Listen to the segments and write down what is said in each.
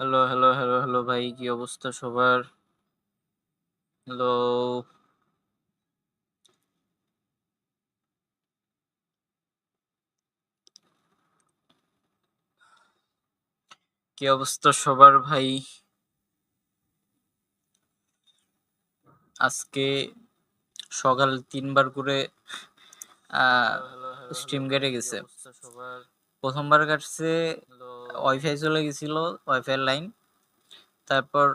Hello hello hello hello ভাই। কি অবস্থা সবার? হ্যালো কি অবস্থা সবার ভাই? আজকে সকাল তিনবার করে স্ট্রিম কেটে গেছে। প্রথমবার কাটছে। ওয়াইফাই চলে গেছিল ওয়াইফাই লাইন তারপর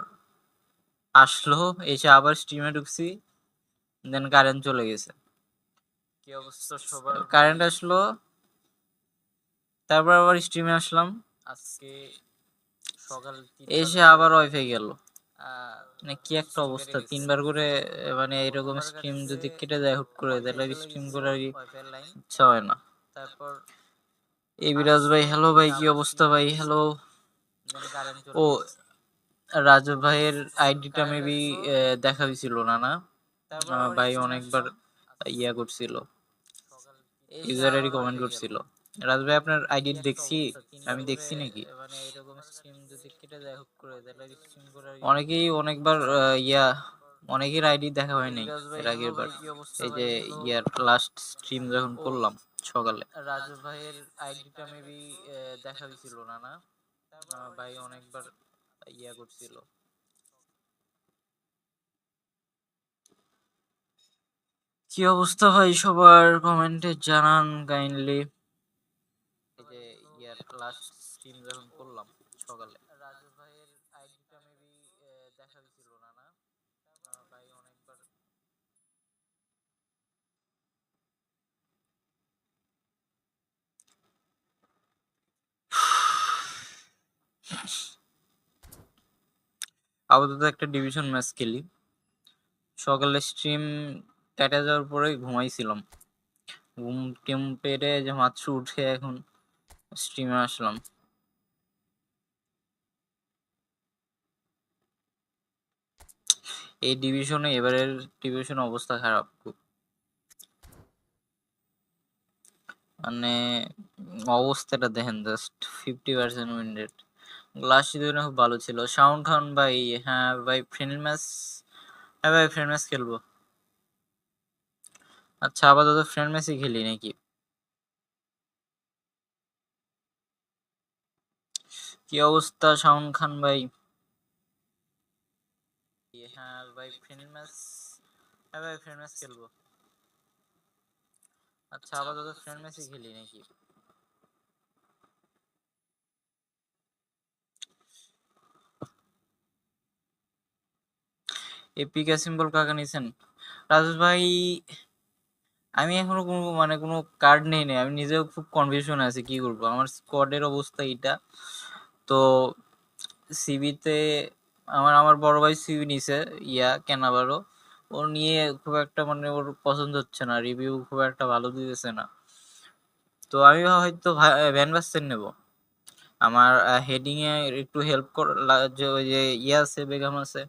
আসলো এসে আবার স্ট্রিমে ঢুকছি দেন কারেন্ট চলে গেছে। কি অবস্থা সবার? কারেন্ট আসলো তারপর আবার স্ট্রিমে আসলাম। আজকে সকাল এসে আবার ওয়াইফাই গেল। মানে কি একটা অবস্থা তিনবার করে মানে এরকম স্ট্রিম যদি কেটে যায় হুট করে তাহলে স্ট্রিম করার ইচ্ছা হয় না। তারপর এই বিরাজ ভাই হ্যালো ভাই কি অবস্থা ভাই? হ্যালো ও রাজু ভাইয়ের আইডিটা মেবি দেখা হয়েছিল না না? ভাই অনেকবার ইয়া করছিল। ইউজার আইডি কমেন্ট করছিল। রাজ ভাই আপনার আইডি দেখছি? আমি দেখছি নাকি? অনেকেই অনেকবার ইয়া অনেকের আইডি দেখা হয়নি এর আগের বার। এই যে ইয়ার লাস্ট স্ট্রিম যখন করলাম। সকালে। রাজু ভাইয়ের আইডিটা মেবি দেখা হয়েছিল না না? ভাই অনেকবার ইয়া করছিল। কি অবস্থা ভাই সবার? কমেন্টে জানান কাইন্ডলি এই যে ইয়ার লাস্ট স্ট্রিম যখন করলাম সকালে রাজু ভাইয়ের আইডিটা মেবি দেখা হয়েছিল না না ভাই অনেকবার আপাতত একটা ডিভিশন ম্যাচ খেলি। সকালে স্ট্রিম কেটে যাওয়ার পরে ঘুমাইছিলাম। ঘুম টিম পেরে যে মাত্র উঠে এখন স্ট্রিমে আসলাম। এই ডিভিশনে এবারের ডিভিশন অবস্থা খারাপ খুব। মানে অবস্থাটা দেখেন just fifty percent win last দুদিনে খুব ভালো ছিল। সাউন্ড খান ভাই হ্যাঁ ভাই ফ্রেন্ড ম্যাচ হ্যাঁ ভাই ফ্রেন্ড ম্যাচ খেলব। আচ্ছা আপাতত ফ্রেন্ড ম্যাচই খেলি নাকি? কি অবস্থা শাওন খান ভাই? হ্যাঁ ভাই ফ্রেন্ড ম্যাচ হ্যাঁ ভাই ফ্রেন্ড ম্যাচ খেলব। আচ্ছা আপাতত ফ্রেন্ড ম্যাচই খেলি নাকি? এপিক সিম্বল কাকা নিছেন? রাজেশ ভাই, আমি এখনও কোনো মানে কোনো কার্ড নেই নাই। আমি নিজেও খুব কনফিউশন আছি, কি করব? আমার স্কোয়াডের অবস্থা এটা তো সিবিতে আমার আমার বড় ভাই সিবি নিছে, ইয়া, কেনাবারও। ও নিয়ে খুব একটা মানে ওর পছন্দ হচ্ছে না। রিভিউ খুব একটা ভালো দিতেছে না। তো আমি হয়তো ভ্যান বাস্তেন নেব। আমার হেডিংয়ে একটু হেল্প কর যে ইয়ে আছে বেগম আছে।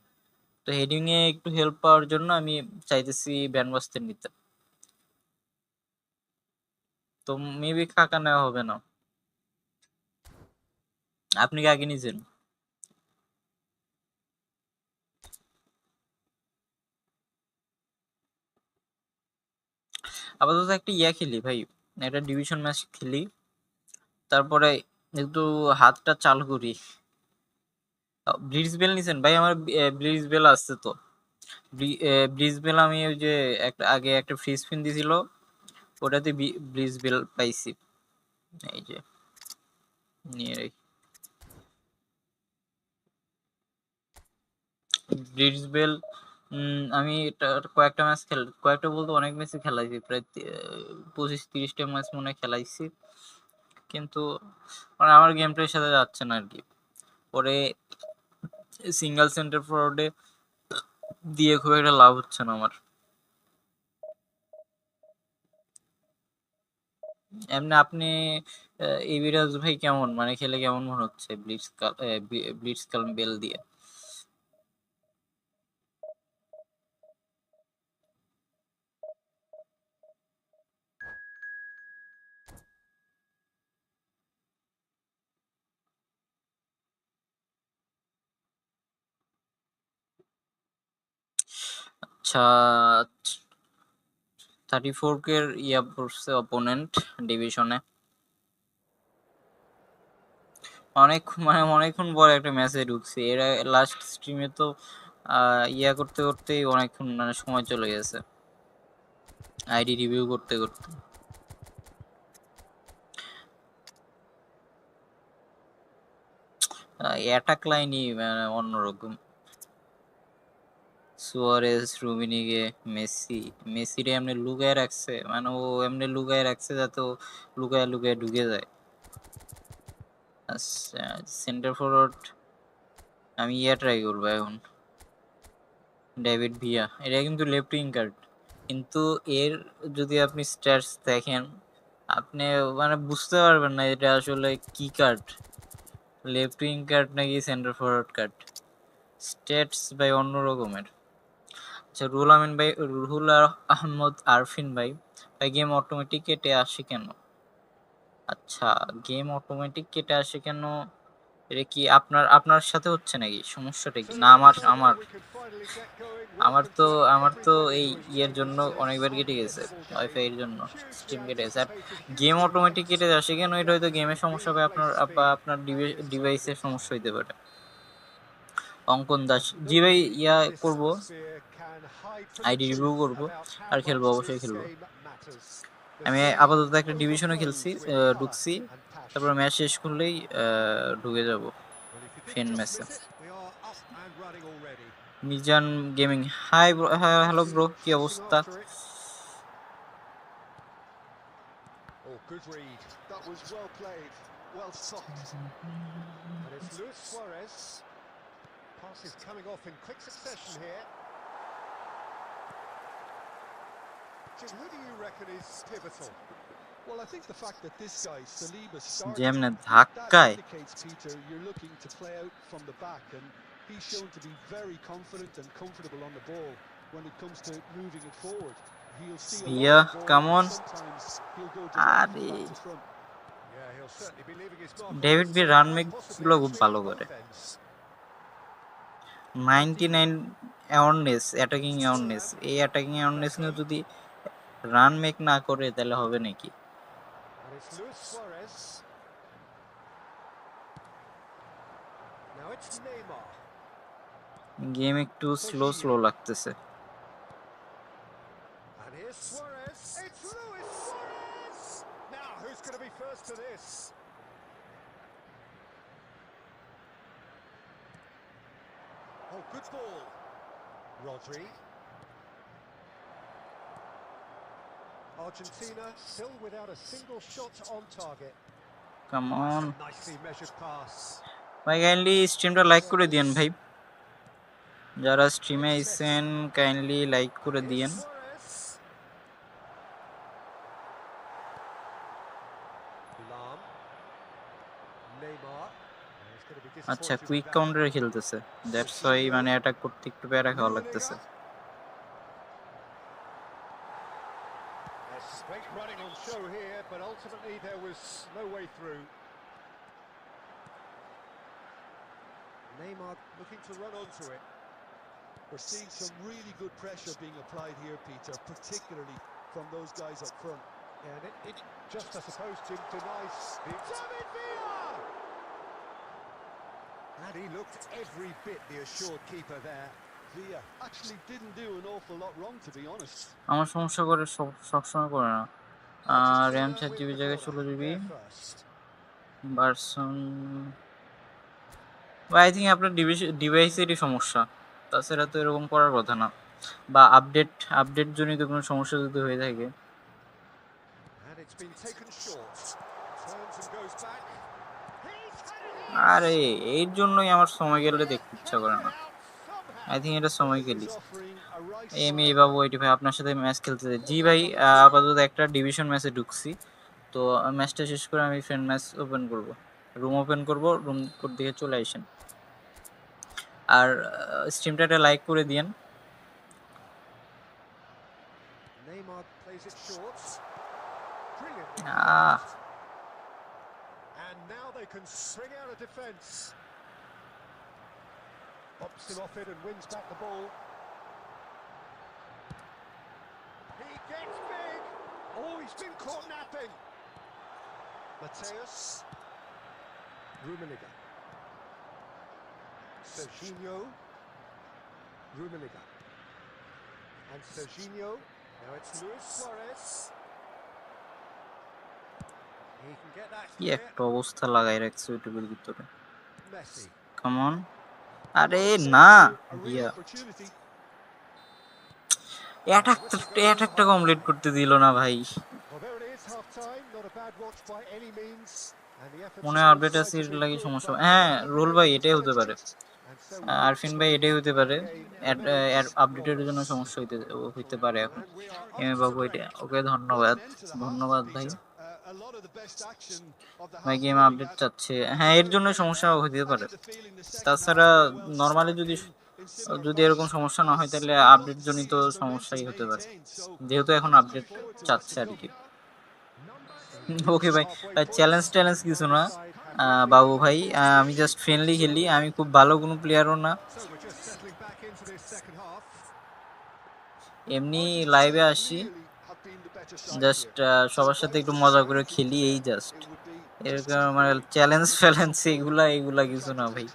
তো হেডিং এ একটু হেল্প পাওয়ার জন্য আমি চাইতেছি ভ্যান বাস্তেন নিতে। তো মেবি কাকা নেওয়া হবে না। আপনি কি আগে নিয়েছেন আপাতত একটা ইয়া খেলি ভাই, একটা ডিভিশন ম্যাচ খেলি। তারপরে একটু হাতটা চালু করি। ব্লিজ বেল নিছেন? ভাই, আমার ব্লিজ বেল আসছে তো। ব্লিজ বেল আমি ওই যে একটা, আগে একটা ফ্রি স্পিন দিছিল, ওটাতে ব্লিজ বেল পাইছি। এই যে, নিয়ে রাখি। ব্লিজ বেল আমি কয়েকটা ম্যাচ খেল, কয়েকটা বলতে অনেক ম্যাচই খেলাইছি, প্রায় পঁচিশ, তিরিশটা ম্যাচ মনে খেলাইছি। কিন্তু মানে আমার গেম প্লের সাথে যাচ্ছে না আর কি পরে সিঙ্গেল সেন্টার ফরওয়ার্ডে দিয়ে খুব একটা লাভ হচ্ছে না আমার। এমনি আপনি ইবিরাজ ভাই কেমন? মানে খেলে কেমন মনে হচ্ছে? ব্লিটস কাল ব্লিটস কাল বেল দিয়ে? আচ্ছা থার্টি ফোর ইয়া পড়ছে অপোনেন্ট ডিভিশনে মানে অনেকক্ষণ পরে একটা ম্যাচে ঢুকছি। এর লাস্ট স্ট্রিমে তো ইয়া করতে করতেই অনেকক্ষণ মানে সময় চলে গেছে। আইডি রিভিউ করতে করতে। অ্যাটাক লাইনই মানে অন্যরকম। Suarez রুবিনিকে, Messi. মেসিরে এমনি লুকায় রাখছে মানে ও এমনি লুকায় রাখছে যাতে ও লুকায় লুকায় ঢুকে যায়। আচ্ছা সেন্টার ফরওয়ার্ড আমি ইয়া ট্রাই করব এখন। ডেভিড ভিয়া এটা কিন্তু লেফট উইং কার্ড কিন্তু এর যদি আপনি স্ট্যাটস দেখেন, আপনি মানে বুঝতে পারবেন না এটা আসলে কি কার্ড লেফট উইং কার্ড নাকি সেন্টার ফরওয়ার্ড কার্ড স্ট্যাটস ভাই অন্য রকমের আচ্ছা রুহুল আমিন ভাই, রুহুল আহমদ আরফিন ভাই ভাই গেম অটোমেটিক কেটে আসে কেন? আচ্ছা গেম অটোমেটিক কেটে আসে কেন? এটা কি আপনার আপনার সাথে হচ্ছে নাকি? সমস্যাটা কি? না, আমার আমার। আমার তো আমার তো এই ইয়ের জন্য অনেকবার কেটে গেছে ওয়াইফাই এর জন্য স্ট্রিম কেটে গেছে। আর গেম অটোমেটিক কেটে আসে কেন? এটা হয়তো গেমের সমস্যা হবে আপনার আপনার ডিভাইসের সমস্যা হইতে পারে। অঙ্কন দাস, জি ভাই, ইয়া করব। আইডি রিভিউ করব আর খেলব অবশ্যই খেলব আমি আপাতত একটা ডিভিশনে খেলছি ঢুকছি তারপর ম্যাচ শেষ করলেই ঢুকে যাব ফ্রেন্ড ম্যাচে Mizan gaming hi hello bro কি অবস্থা well stopped. And it's Luis Suarez. Passes coming off in quick succession here. Back, and he's shown to be very confident and comfortable on the ball when it comes to moving it forward. He'll see a Yeah, ball, come on. Sometimes he'll go আরে directly back to front. Yeah, he'll certainly be leaving his mark on David this be run মেকগুলো a খুব ভালো on করে offense. Ninety nine awareness attacking awareness এই attacking awareness নিয়ে যদি run make না করে তাহলে হবে নাকি And it's Luis Suarez. Now it's Neymar. Game একটু স্লো স্লো লাগতেছে And here's Suarez. It's Luis Suarez! Now, who's going to be first to this? Oh, good ball. Rodri. Argentina still without a single shot on target. Come on Nicely measured pass. ভাই kindly স্ট্রিমটা like করে দিয়েন ভাই যারা স্ট্রিমে আইছেন kindly like করে দিয়েন আচ্ছা কুইক. কাউন্টারে খেলতেছে দ্যাটস ওয়াই মানে অ্যাটাক করতে একটু প্যারা খাওয়া লাগতেছে way through. Neymar looking to run onto it. We're seeing some really good pressure being applied here, Peter, particularly from those guys up front. Yeah, and it, it just, I suppose, to denies the David Villa! And he looked every bit the assured keeper there. Villa actually didn't do an awful lot wrong, to be honest. আমার সমস্যা করে সব- সবসময় করে না আর RAM চার GB জায়গায় ষোলো জিবি ভার্সন বা আই থিঙ্ক আপনার ডিভাইসেরই সমস্যা। তাছাড়া তো এরকম করার কথা না। বা আপডেট আপডেট জনিত কোনো সমস্যা যদি হয়ে থাকে। আরে এর জন্যই আমার সময় গেলে দেখতে ইচ্ছা করে না। আই থিঙ্ক এটা সময় গেলি এমি বাবু এটি ভাই আপনার সাথে ম্যাচ খেলতে খেলতেছে জি ভাই আপাতত একটা ডিভিশন ম্যাচে ঢুকছি। তো ম্যাচটা শেষ করে আমি ফ্রেন্ড ম্যাচ ওপেন করব। রুম ওপেন করব রুম কোড দিকে চলে আসেন। আর স্ট্রিমটা একটা লাইক করে দিয়েন। Ah. He's been caught napping. Mateus. Rummenigge. Serginho. Rummenigge. And Serginho. Now it's Luis Suarez. He can get that. একটা অবস্থা লাগাই রাখছে ইউটিউবের ভিতরে Messi. কেমন আরে না ইয়া. অ্যাটাকটা অ্যাটাকটা কমপ্লিট করতে দিল না ভাই মনে হয় অরবিটার সিট লাগে সমস্যা হ্যাঁ রুল ভাই এটাই হতে পারে। আরফিন ভাই এটাই হতে পারে। আপডেটের জন্য সমস্যা হইতে হইতে পারে। এখন এম বাবু এটা ওকে ধন্যবাদ ধন্যবাদ ভাই। ভাই গেম আপডেট চাচ্ছে। হ্যাঁ এর জন্য সমস্যা হইতে পারে। তাছাড়া নর্মালি যদি যদি এরকম সমস্যা না হয় তাহলে আপডেট জনিত সমস্যাই হতে পারে। যেহেতু এখন আপডেট চাচ্ছে আর কি। ওকে ভাই। চ্যালেঞ্জ ট্যালেঞ্জ কিছু না। বাবু ভাই আমি জাস্ট ফ্রেন্ডলি খেলি। আমি খুব ভালো কোনো প্লেয়ারও না। এমনি লাইভে আসি। জাস্ট সবার সাথে একটু মজা করে খেলি, এই জাস্ট এরকম আমার চ্যালেঞ্জ ফ্যালেঞ্জ এগুলা এগুলা কিছু না ভাই।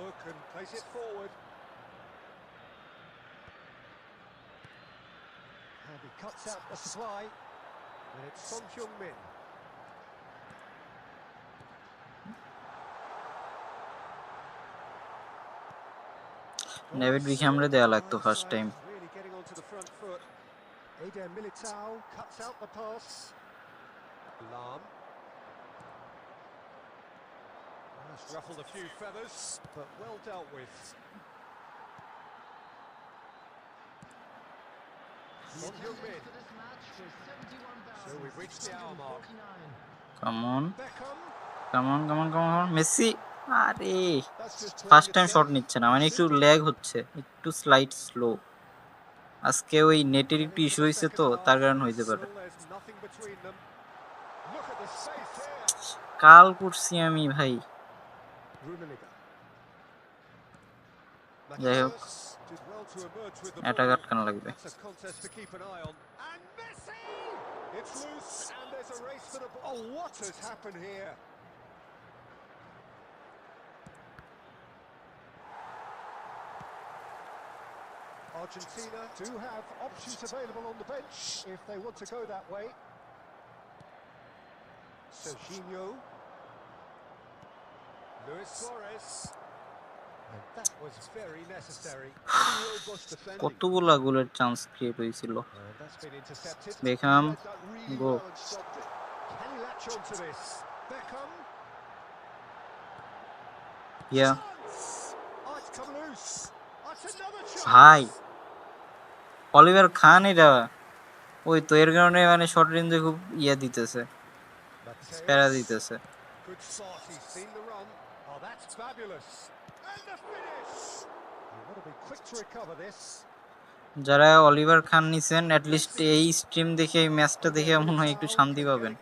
Look and place it forward. cuts out the supply. And it's Son Heung-min. David বিখামরে দেওয়া লাগতো first time Really getting onto the front foot. Eder Militao cuts out the pass. Lam. Has ruffled a few feathers, but well dealt with. কেমন. কেমন কেমন কেমন Messi আরে first time. Shot নিচ্ছে না মানে একটু ল্যাগ হচ্ছে একটু স্লাইড স্লো আজকে ওই নেটের একটু ইস্যু হয়েছে তো তার কারণে হইতে পারে. কাল করছি আমি ভাই. যাই হোক Mateus did well to emerge with the এটা ball. আটকানো লাগবে That's a contest to keep an eye on. And Messi! It's loose and there's a race for the ball. Oh, what has happened here? Argentina do have options available on the bench if they want to go that way. Serginho. Luis Suarez. কতগুলা গোলের chance create হয়েছিল? ভাই, Oliver খান এটা, ওই তো এর কারণে মানে শর্ট রেঞ্জে খুব ইয়ে দিতেছে, প্যারা দিতেছে। Oh. যারা অলিভার খান নিছেন অ্যাটলিস্ট এই স্ট্রিম দেখে এই ম্যাচটা দেখে মনে হয় একটু শান্তি পাবেন.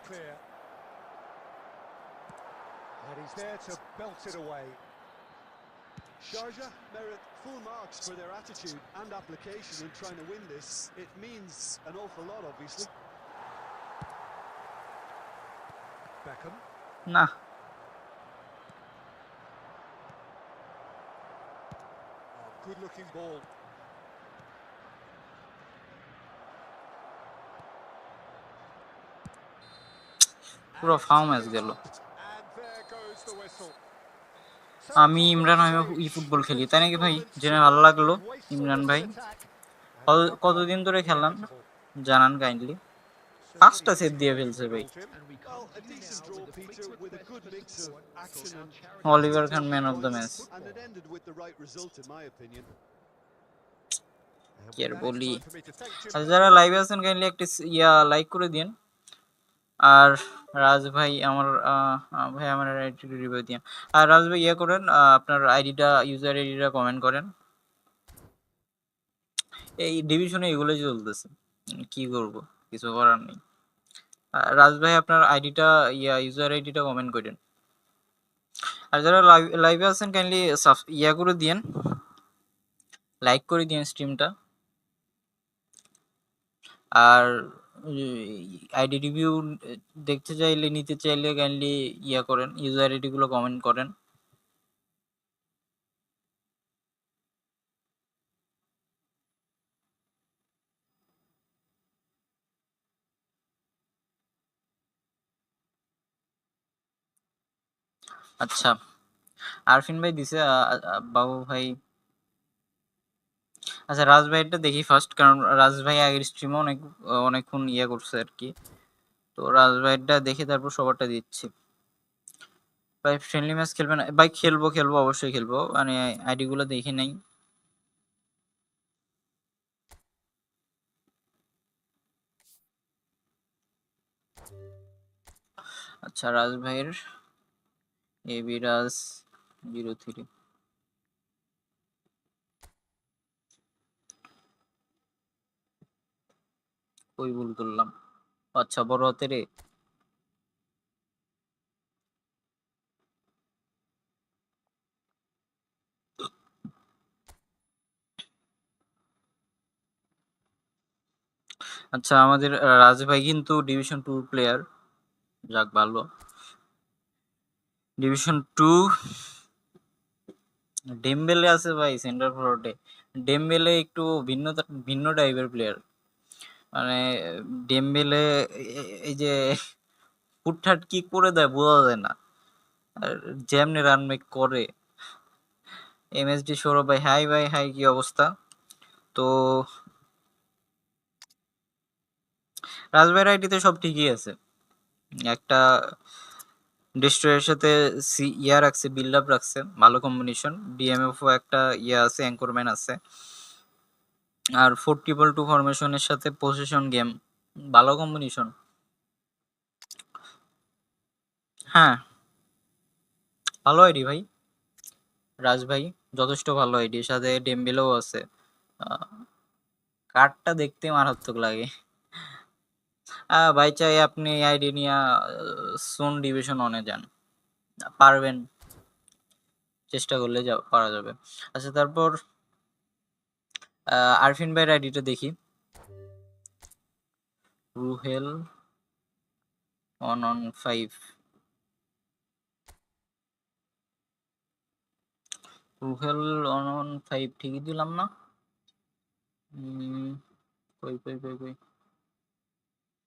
Sharjah merit full marks for their attitude and application in trying to win this. It means an awful lot, obviously. Beckham. না Oh, good looking ball. পুরো ফাও ম্যাচ গেল. আমি ইমরান আমি ই ফুটবল খেলি তাই নাকি ভাই জেনে ভালো লাগল ইমরান ভাই কত- কতদিন ধরে খেললাম জানান কাইন্ডলি পাঁচটা সেট দিয়ে ফেলছে ভাই। Oliver Kahn man of the match. কি আর বলি। আর যারা লাইভে আছেন কাইন্ডলি একটি ইয়া লাইক করে দিন আর রাজ ভাই আমার ভাই আমার আইডি রিভিউ দিন আর রাজ ভাই ইয়া করেন আপনার আইডিটা ইউজার আইডিটা কমেন্ট করেন। এই ডিভিশনে এগুলোই চলতেছে। কি করব? কিছু করার নেই। রাজ ভাই, আপনার আইডিটা ইয়া ইউজার আইডিটা কমেন্ট করেন। আর যারা লাইভে আছেন কাইন্ডলি ইয়া করে দিয়েন। লাইক করে দিন স্ট্রিমটা আর আইডি রিভিউ দেখতে চাইলে, নিতে চাইলে কাইন্ডলি ইয়া করেন ইউজার আইডি গুলো কমেন্ট করেন। আচ্ছা। আরফিন ভাই দিছে বাবু ভাই। আচ্ছা রাজ ভাইটা দেখি ফার্স্ট কারণ রাজ ভাই আগের স্ট্রিমে অনেক অনেকক্ষণ ইয়ে করছে আর কি তো রাজ ভাইটা দেখে তারপর সবারটা দিচ্ছি। ভাই ফ্রেন্ডলি ম্যাচ খেলবেন ভাই, খেলব খেলব, অবশ্যই খেলব। মানে আইডি গুলো দেখে নেই। আচ্ছা রাজ ভাইয়ের এবি রাজ জিরো থ্রি কই ভুল করলাম। আচ্ছা বড় হাতের। আচ্ছা আমাদের রাজ ভাই কিন্তু ডিভিশন টু প্লেয়ার যাক ভালো। ডিভিশন টু ডেমবেলে আছে ভাই সেন্টার ফরওয়ার্ডে ডেমবেলে একটু ভিন্ন ভিন্ন টাইপের প্লেয়ার মানে ডেমবেলে এই যে হুটহাট কি করে দেয়, বোঝা যায় না। আর যেমনি রান করে। এমএসডি সৌরভ ভাই হাই ভাই হাই কি অবস্থা? তো রাজভাইয়ের আইডিতে সব ঠিকই আছে। একটা ডিস্ট্রয়ের সাথে সি ইয়া রাখছে বিল্ড আপ রাখছে, ভালো কম্বিনেশন ডিএমএফও একটা ইয়া আছে অ্যাঙ্করম্যান আছে। আর ফোর ট্রিপল টু ফরমেশনের সাথে পজিশন গেম ভালো কম্বিনেশন হ্যাঁ। ভালো আইডি ভাই। রাজ ভাই, যথেষ্ট ভালো আইডি সাথে ডেম্বেলেও আছে। কার্ডটা দেখতে মারাত্মক লাগে। ভাই চাই আপনি আইডি নিয়ে সোন ডিভিশন অনে যান। পারবেন। চেষ্টা করলে পারা যাবে। আচ্ছা তারপর আরফিন ভাইয়ের আইডিটা দেখি। Ruhel one on five Ruhel one on five ঠিকই দিলাম না? কই কই কই কই?